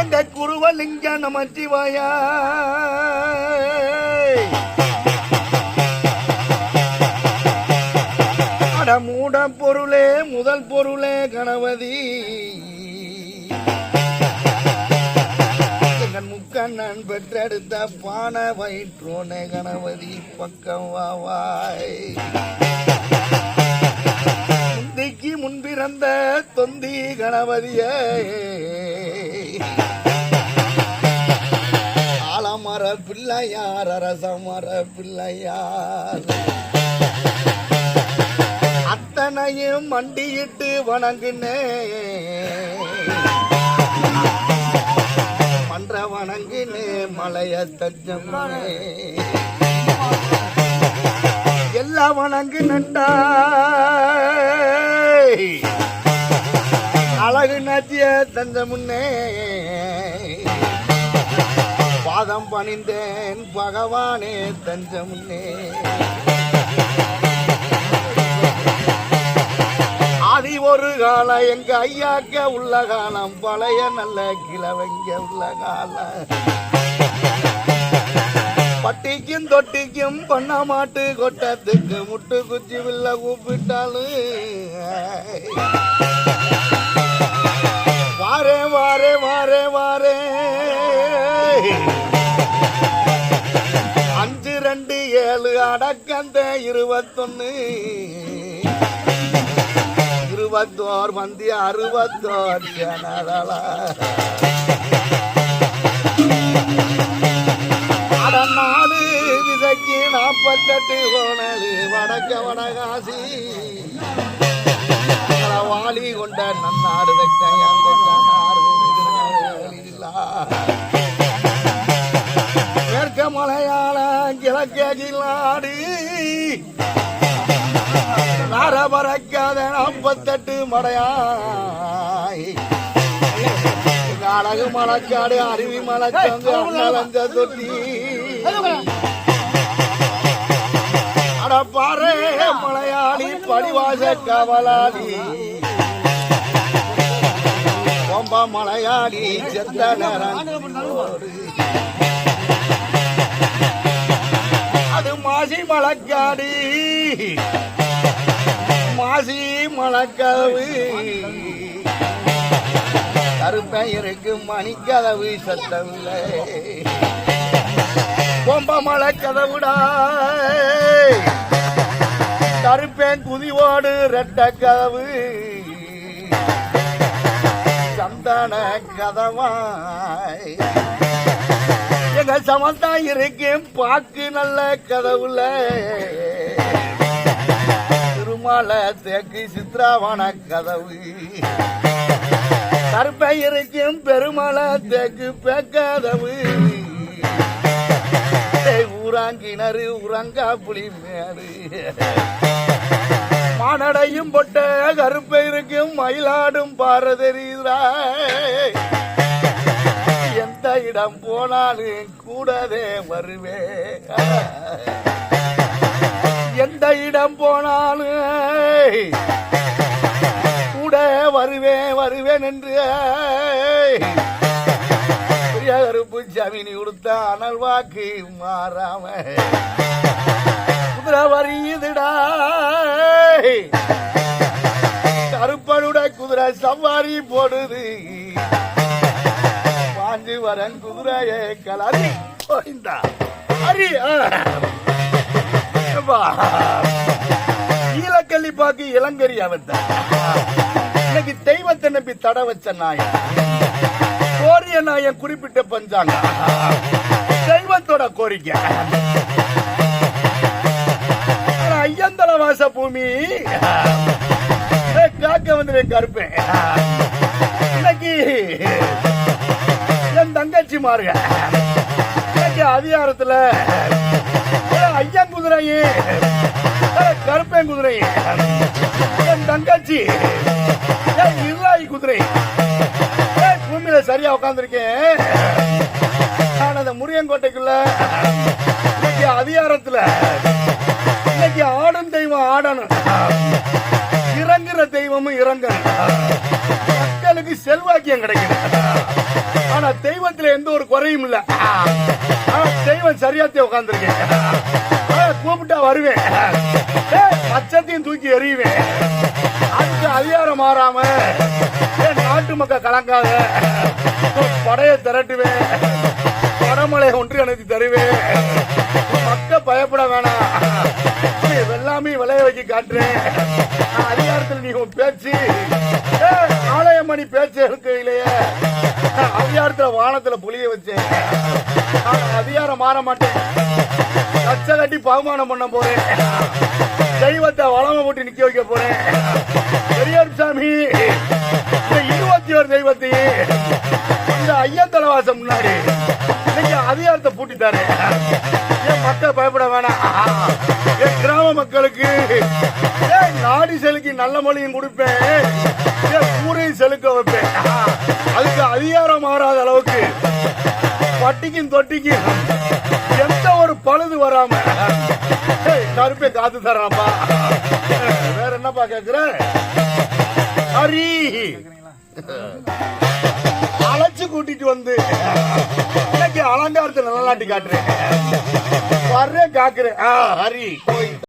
எங்க குருவலிங்க நம அட மூட பொருளே முதல் பொருளே கணபதி. எங்கள் முக்கண்ணன் பெற்றெடுத்த பான வயிற்றோனே கணபதி பக்கம் வாவாய் முன்பிறந்த தொந்தி கணபதியே. ஆலமர பிள்ளையார் அரசமர பிள்ளையார். அத்தனையும் மண்டியிட்டு வணங்குனே மன்ற வணங்குனே மலைய தஞ்சமே எல்லா வணங்கு நட்டா. அழகு நத்திய தந்த முன்னே பாதம் பணிந்தேன் பகவானே தஞ்ச முன்னே ஆதி ஒரு காலம் எங்க ஐயாக்க உள்ள காலம் பழைய நல்ல கிழவங்க உள்ள காலம் பட்டிக்கும் தொட்டிக்கும் பண்ண மாட்டு கொட்டத்துக்கு முட்டு குச்சி வில்ல கூப்பிட்டாலும் வாரே வாரே வாரே வாரே. அஞ்சு ரெண்டு ஏழு அடக்கந்த இருபத்தொன்னு. இருபத்தோர் மந்தி அறுபத்தோர் ஜனதளா நாலு விதைக்கு நாற்பத்தெட்டு ஓனலு வடக்க வடகாசி. வாளி கொண்ட நன்னாடு. மேற்க மலையாள கிழக்கிலாடு நார பறக்காத நாற்பத்தெட்டு மடையாய். அழகு மலக்காடு அருவி மலச்சங்க நலஞ்ச தொட்டி. அட பாரு மலையாளி படிவாச கவலாளி. பொம்ப மலையாளி செத்த அது மாசி மலக்காடி. மாசி மலக்கதவு கருப்பையருக்கு மணிக்கதவு சத்தமில்லை. பொம்ப மலை கதவுடா கருப்பேன் குதிவோடு ரெட்ட கதவு சந்தான கதவாய் எங்க சமந்தா இருக்கேன் பாக்கு நல்ல கதவுல. திருமலை தேக்கு சித்ராவண கதவு. கருப்பை இருக்கும் பெருமலை தேக்கு பேக்கதவு. ஊராங்கிணறு உறங்கா புலி மேடு. மானடையும் பொட்ட கருப்பை இருக்கும் மயிலாடும் பார தெரியுதா எந்த இடம் போனாலும் கூடவே வருவே. எந்த இடம் போனாலும் கூட வருவேன் வருவேன் என்று பெரிய கருப்பு ஜமீனி கொடுத்த அனல் வாக்கு மாறாம. குதிரை வரியுதுடா கருப்பனுட குதிரை சவாரி போடுது. பாஞ்சு வரன் குதிரையை கலரி போய்ந்தா அரி பாக்கு இளங்கரி அவன் இன்னைக்கு தெய்வத்தை நம்பி தட வச்ச நாயன். கோரிய நாயன் குறிப்பிட்ட பஞ்சாங்க தெய்வத்தோட கோரிக்கை. ஆகாச பூமி காக்க வந்து கருப்பேன். இன்னைக்கு என் தங்கச்சி மாறுக இன்னைக்கு அதிகாரத்துல ஐயன் குதிரையே கருப்பேன் குதிரையே என் தங்கச்சி என் இல்லாய் குதிரை. பூமியில சரியா உட்காந்துருக்கேன் நான் அந்த முருகன்கோட்டைக்குள்ள இன்னைக்கு அதிகாரத்துல இன்னைக்கு ஆடும் தெய்வம் ஆடணும். இறங்குற தெய்வமும் இறங்கணும். மக்களுக்கு செல்வாக்கியம் கிடைக்குது ஆனா தெய்வத்துல எந்த ஒரு குறையும் இல்ல. ஆனா தெய்வம் சரியாத்தே உட்காந்துருக்கேன் கூப்பிட்டா வருவேன். பச்சத்தையும் தூக்கி எறியுவேன் அதுக்கு அதிகாரம் மாறாம நாட்டு மக்கள் கலங்காத படைய திரட்டுவேன். வடமலை ஒன்று எனக்கு தருவேன் மக்க பயப்பட வேணாம். நீ விளைய வைக்க காட்டுறேன் அதிகாரத்தில் நீ உன் பேச்சு. ஆலயமணி பேச்சு இருக்கையிலேயே அதிகாரத்துல வானத்துல புளிய வச்சேன். அதிகாரம் மாற மாட்டேன். கச்ச கட்டி பகுமானம் பண்ண போறேன். தெய்வத்தை வளம போட்டு நிக்க வைக்க போறேன். பெரியார் சாமி இருபத்தி ஒரு தெய்வத்தையும் இந்த ஐயன் தலைவாசம் முன்னாடி நீங்க அதிகாரத்தை தாரு என் மக்கள் பயப்பட வேணாம்? என் கிராம மக்களுக்கு நாடி செலுக்கி நல்ல மொழியும் கொடுப்பேன். என் ஊரையும் செலுக்க வைப்பேன். அதுக்கு அதிகாரம் மாறாத அளவுக்கு பட்டிக்கும் தொட்டிக்கும் எந்த ஒரு பழுது வராம ஏய், கருப்பை காத்து தராப்பா வேற என்னப்பா கேக்குற? ஹரி. அழைச்சு கூட்டிட்டு வந்து இன்னைக்கு அலங்காரத்தை நல்லாட்டி காட்டுறேன். வர்றேன் காக்குறேன். ஹரி போய்.